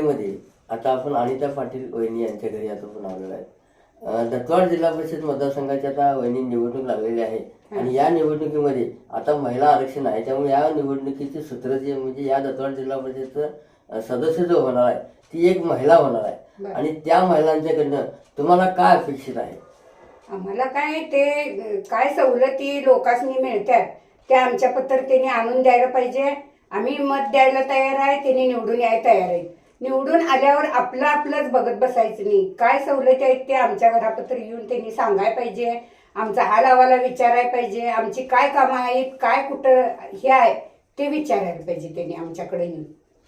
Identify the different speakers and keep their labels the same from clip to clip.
Speaker 1: मध्ये. आता आपण अनिता पाटील वहिनी यांच्या घरी आता आपण आलेलो आहे. दत्तवाड जिल्हा परिषद मतदारसंघाची आता वहिनी निवडणूक लागलेली आहे. आणि या निवडणुकीमध्ये आता महिला आरक्षण आहे. त्यामुळे या निवडणुकीचे सूत्र जे म्हणजे या दत्तवाड जिल्हा परिषदचं सदस्य जो होणार आहे ती एक महिला होणार आहे. आणि त्या महिलांच्याकडनं तुम्हाला काय अपेक्षित आहे?
Speaker 2: आम्हाला काय ते काय सवलती लोकांनी मिळतात त्या आमच्या पद्धतीने आणून द्यायला पाहिजे. आम्ही मत द्यायला तयार आहे त्यांनी निवडून यायला तयार आहे. निवडून आल्यावर आपलं आपलंच बघत बसायचं नाही. काय सवलती आहेत ते आमच्या घरापत्र येऊन त्यांनी सांगायला पाहिजे. आमचा हाल अहवाला विचारायला पाहिजे. आमची काय कामं आहेत काय कुठं हे आहे ते विचारायला पाहिजे त्यांनी आमच्याकडे येऊन.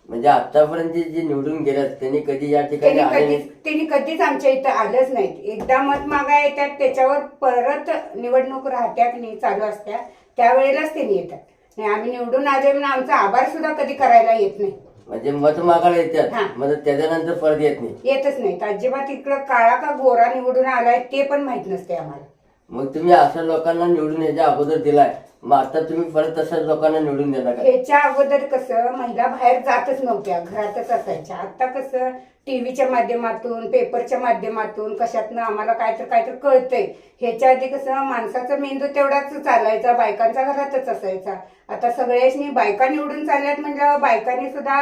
Speaker 1: म्हणजे आतापर्यंत जे निवडून गेल्यात त्यांनी कधी या ठिकाणी
Speaker 2: त्यांनी
Speaker 1: आले
Speaker 2: कधीच
Speaker 1: नाहीत?
Speaker 2: त्यांनी कधीच आमच्या इथं आलंच नाहीत. एकदा मत मागा येतात त्याच्यावर परत निवडणूक राहत्या की नाही चालू असत्या. त्यावेळेलाच त्यांनी येतात. नाही आम्ही निवडून आले म्हणून आमचा आभार सुद्धा कधी करायला येत नाही.
Speaker 1: म्हणजे मत मागायला
Speaker 2: हा.
Speaker 1: येतात मग त्याच्यानंतर परत येत नाही.
Speaker 2: येतच नाहीत अजिबात इकडं काळा का गोरा निवडून आलाय ते पण माहीत नसते आम्हाला.
Speaker 1: मग तुम्ही अशा लोकांना निवडून याच्या अगोदर दिलाय. मग आता तुम्ही परत तशाच लोकांना निवडून देणार का?
Speaker 2: ह्याच्या अगोदर कसं महिला बाहेर जातच नव्हत्या. घरातच असायच्या. आता कसं टीव्हीच्या माध्यमातून पेपरच्या माध्यमातून कशातनं आम्हाला काय तर काय तर कळतंय. ह्याच्या आधी कसं माणसाचा मेंदू तेवढाच चालायचा बायकांचा घरातच असायचा. आता सगळ्याशनी बायका निवडून चालल्यात म्हणजे बायकांनी सुद्धा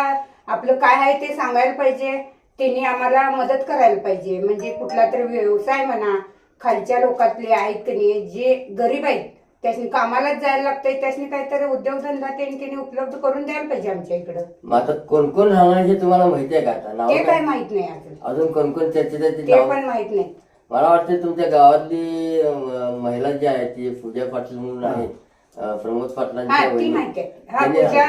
Speaker 2: आपलं काय आहे ते सांगायला पाहिजे. त्यांनी आम्हाला मदत करायला पाहिजे. म्हणजे कुठला तरी व्यवसाय म्हणा खालच्या लोकातले आहेत की नाही जे गरीब आहेत त्यासनी कामालाच जायला लागतंय त्यासनी काहीतरी उद्योगधंदा त्यांनी त्यांनी उपलब्ध करून द्यायला पाहिजे आमच्या इकडं.
Speaker 1: मग आता कोण कोण राहणार हे तुम्हाला माहिती आहे का आता? नाव
Speaker 2: ते काय?
Speaker 1: काय
Speaker 2: माहीत नाही अजून.
Speaker 1: अजून कोण कोण चर्चेत आहे ते
Speaker 2: ते
Speaker 1: नाव?
Speaker 2: पण माहीत नाही.
Speaker 1: मला वाटतं तुमच्या गावातली अं, महिला जी आहे ती पूजा पाटील म्हणून आहे अं, प्रमोद
Speaker 2: हा ती. माहिती आहे. हा
Speaker 1: त्यांनी-
Speaker 2: पूजा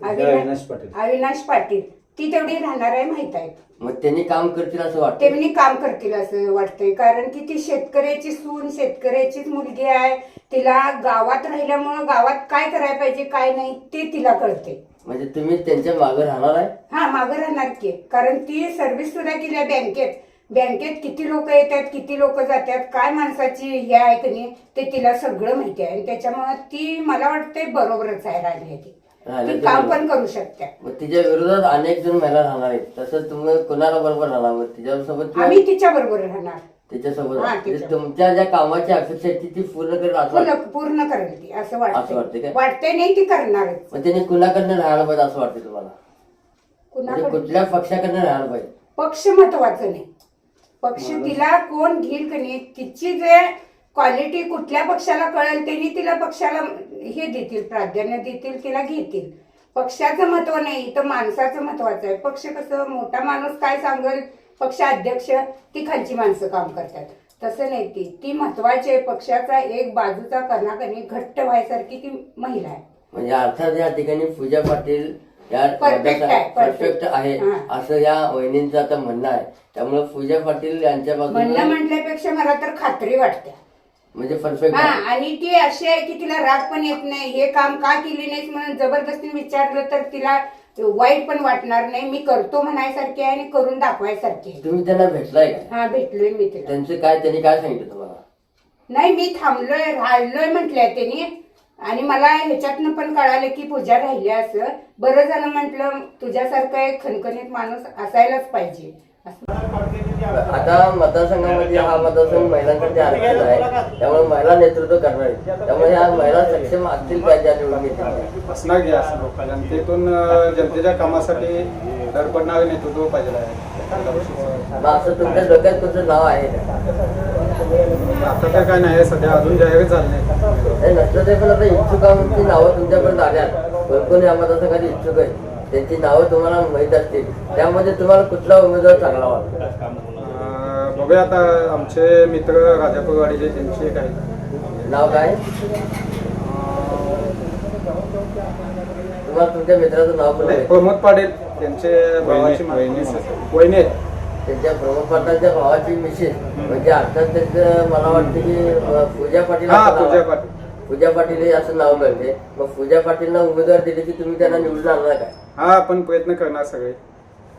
Speaker 3: अविनाश
Speaker 2: अविनाश
Speaker 3: पाटील.
Speaker 2: अविनाश पाटील. ती तेवढी राहणार आहे माहीत आहे
Speaker 1: मग त्यांनी काम करतील असं वाटतं
Speaker 2: त्यांनी काम करतील असं वाटतंय कारण की ती शेतकऱ्याची सून शेतकऱ्याचीच मुलगी आहे. तिला गावात राहिल्यामुळं गावात काय करायला पाहिजे काय नाही ते तिला कळते
Speaker 1: म्हणजे तुम्ही त्यांच्या मागे राहणार आहे?
Speaker 2: हा मागं राहणार की. कारण ती सर्व्हिस सुद्धा केली आहे बँकेत. बँकेत किती लोक येतात किती लोक जातात काय माणसाची हे आहे की नाही ते तिला सगळं माहिती आहे. आणि त्याच्यामुळे ती मला वाटते बरोबरच आहे राहिली ती काम. पण करू शकते.
Speaker 1: मग तिच्या विरोधात अनेक जण महिला राहणार आहेत. तसंच तुम्ही कोणाला बरोबर राहणार? मग तिच्यासोबत
Speaker 2: आम्ही तिच्या बरोबर राहणार.
Speaker 1: त्याच्यासोबत
Speaker 2: हा,
Speaker 1: म्हणजे तुमच्या ज्या कामाची अपेक्षा आहे ती ती पूर्ण करेल असं
Speaker 2: पूर्ण
Speaker 1: वाटतं.
Speaker 2: पूर्ण करेल ती असं
Speaker 1: असं वाटतंय
Speaker 2: वाटतंय
Speaker 1: काय?
Speaker 2: वाटतंय नाही ती करणारच.
Speaker 1: मग त्यांनी कुणाकडनं राहायला पाहिजे असं वाटतं तुम्हाला? म्हणजे
Speaker 2: कुणाकडे
Speaker 1: कुठल्या पक्षाकडनं राहायला पाहिजे?
Speaker 2: पक्ष महत्वाचं नाही. पक्ष तिला कोण घेईल का नाही तिची जे क्वालिटी कुठल्या पक्षाला कळेल त्यांनी तिला पक्षाला हे देतील प्राधान्य देतील तिला घेतील. पक्षाचं महत्त्व नाही तर माणसाचं महत्वाचं आहे. पक्ष कसं मोठा माणूस काय सांगेल? पक्ष अध्यक्ष ती खालची माणसं काम करतात. तसं नाही ती. ती महत्वाची आहे. पक्षाचा एक बाजूचा कर्णाकणी घट्ट व्हायसारखी ती महिला आहे.
Speaker 1: म्हणजे अर्थात या ठिकाणी पूजा पाटील या परफेक्ट. आहे. असं या वहिनींचं आता म्हणणं आहे. त्यामुळे पूजा पाटील यांच्या
Speaker 2: म्हणणं
Speaker 1: बाजूने
Speaker 2: म्हटल्यापेक्षा मला तर खात्री वाटते.
Speaker 1: म्हणजे परफेक्ट
Speaker 2: हा आणि ती अशी आहे की तिला राग पण येत नाही. हे काम का केली नाहीस म्हणून जबरदस्तीने विचारलं तर तिला वाईट पण वाटणार नाही. मी करतो म्हणायसारखी आहे आणि करून दाखवायसारखी आहे.
Speaker 1: तुम्ही त्यांना भेटलाय का?
Speaker 2: हा भेटलोय मी तिला.
Speaker 1: त्यांचं काय त्यांनी काय सांगितलं तुम्हाला?
Speaker 2: नाही मी थांबलोय राहिलोय म्हटलंय त्यांनी. आणि मला ह्याच्यातनं पण कळालं की पूजा राहिली असं. बरं झालं म्हटलं तुझ्यासारखं एक खणखणीत माणूस असायलाच पाहिजे. असं.
Speaker 1: आता मतदारसंघामध्ये हा मतदारसंघ महिलांसाठी आरक्षण आहे त्यामुळे महिला नेतृत्व करणार आहे त्यामुळे ह्या महिला सक्षम असतील पाहिजे निवडणुकीत?
Speaker 3: असणार घ्या जनतेतून अं, जनतेच्या कामासाठी धडपडणारे नेतृत्व पाहिजे आहे.
Speaker 1: असं तुमच्या डोक्यात तुमचं नाव आहे?
Speaker 3: आता तर काय नाही आहे सध्या अजून जाहीर नाही.
Speaker 1: नसलं तरी पण आता इच्छुकांची नावं तुमच्यापर्यंत आल्यात. कोण कोण या मतदारसंघात इच्छुक आहेत? त्यांची नावं तुम्हाला माहीत असतील. त्यामध्ये तुम्हाला कुठला उमेदवार चांगला वाटतो?
Speaker 3: बघूया आता आमचे मित्र राजापूरवाडीचे त्यांचे एक आहे
Speaker 1: नाव काय? तुम्हाला तुमच्या मित्राचं नाव माहिती?
Speaker 3: प्रमोद पाटील त्यांचे भावाची वहिनी
Speaker 1: त्यांच्या प्रमोद पाटलांच्या भावाची मिसेस. म्हणजे अर्थात त्यांचं मला वाटतं की पूजा पाटील
Speaker 3: हा पूजा. पाटील.
Speaker 1: पूजा पाटील हे असं नाव मिळते मग पूजा पाटीलला उमेदवार दिले की तुम्ही त्यांना निवडून आणणार काय?
Speaker 3: हा आपण प्रयत्न करणार सगळे.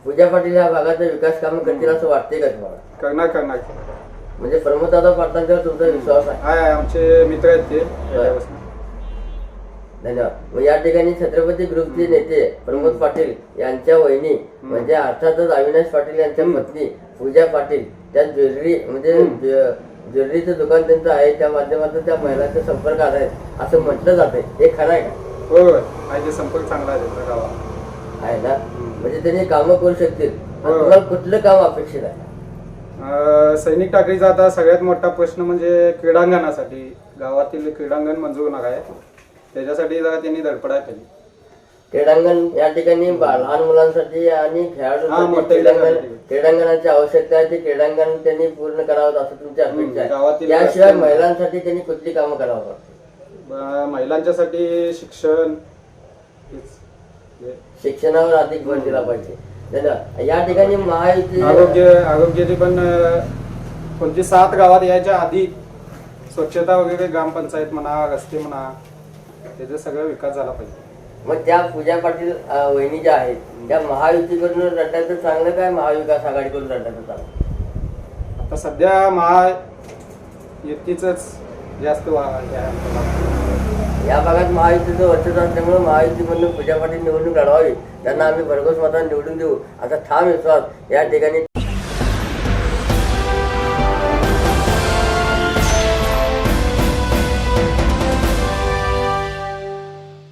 Speaker 1: पूजा पाटील या भागाचा विकास कामं करतील असं वाटते का तुम्हाला?
Speaker 3: करणार करणार.
Speaker 1: म्हणजे प्रमोददादा पाटलांच्यावर तुमचा विश्वास आहे.
Speaker 3: हाय आमचे मित्र आहेत ते. पहिल्यापासून.
Speaker 1: धन्यवाद. या ठिकाणी छत्रपती ग्रुपचे नेते प्रमोद पाटील यांच्या वहिनी म्हणजे अर्थातच अविनाश पाटील यांच्या पत्नी पूजा पाटील त्या ज्वेलरी म्हणजे ज्वे- ज्वेलरीचं दुकान त्यांचं आहे त्या माध्यमातून त्या महिलांच्या संपर्कात आहेत असं म्हटलं जाते. हे खरं आहे का?
Speaker 3: होय आहे ते संपर्क चांगला आहे त्यांचा गावात.
Speaker 1: आहे ना? म्हणजे त्यांनी कामं करू शकतील. आणि
Speaker 3: हो.
Speaker 1: तुम्हाला कुठलं काम अपेक्षित आहे?
Speaker 3: अं, सैनिक टाकळीचा आता सगळ्यात मोठा प्रश्न म्हणजे क्रीडांगणासाठी. गावातील क्रीडांगण मंजूर होणार आहे. त्याच्यासाठी जरा त्यांनी धडपडा केली.
Speaker 1: क्रीडांगण या ठिकाणी बा- लहान मुलांसाठी आणि
Speaker 3: हा,
Speaker 1: खेळाडूंसाठी
Speaker 3: मोठ्या
Speaker 1: क्रीडांगण. क्रीडांगणाची आवश्यकता आहे ते क्रीडांगण त्यांनी पूर्ण करावं असं तुमची अपेक्षा आहे
Speaker 3: गावातील रस्ते-
Speaker 1: महिलांसाठी त्यांनी कुठली कामं करावं
Speaker 3: महिलांच्यासाठी शिक्षण हेच. हे.
Speaker 1: शिक्षणावर अधिक भर दिला पाहिजे धन्यवाद. या ठिकाणी महायुती
Speaker 3: आरोग्य आरोग्याची पण अं, कोणती सात गावात यायच्या आधी स्वच्छता वगैरे ग्रामपंचायत म्हणा रस्ते म्हणा त्याचा सगळा विकास झाला पाहिजे
Speaker 1: मग त्या पूजा पाटील वहिनी ज्या आहेत त्या महायुतीकडून लढण्याचं चांगलं काय? महाविकास आघाडीकडून लढण्याचं चांगलं?
Speaker 3: आता सध्या महा युतीच जास्त.
Speaker 1: या भागात महायुतीचं वर्चस्व असल्यामुळे महायुतीमधून पूजा पाटील निवडणूक लढवावी. त्यांना आम्ही भरघोस मतांनी निवडून देऊ. असा ठाम विश्वास या ठिकाणी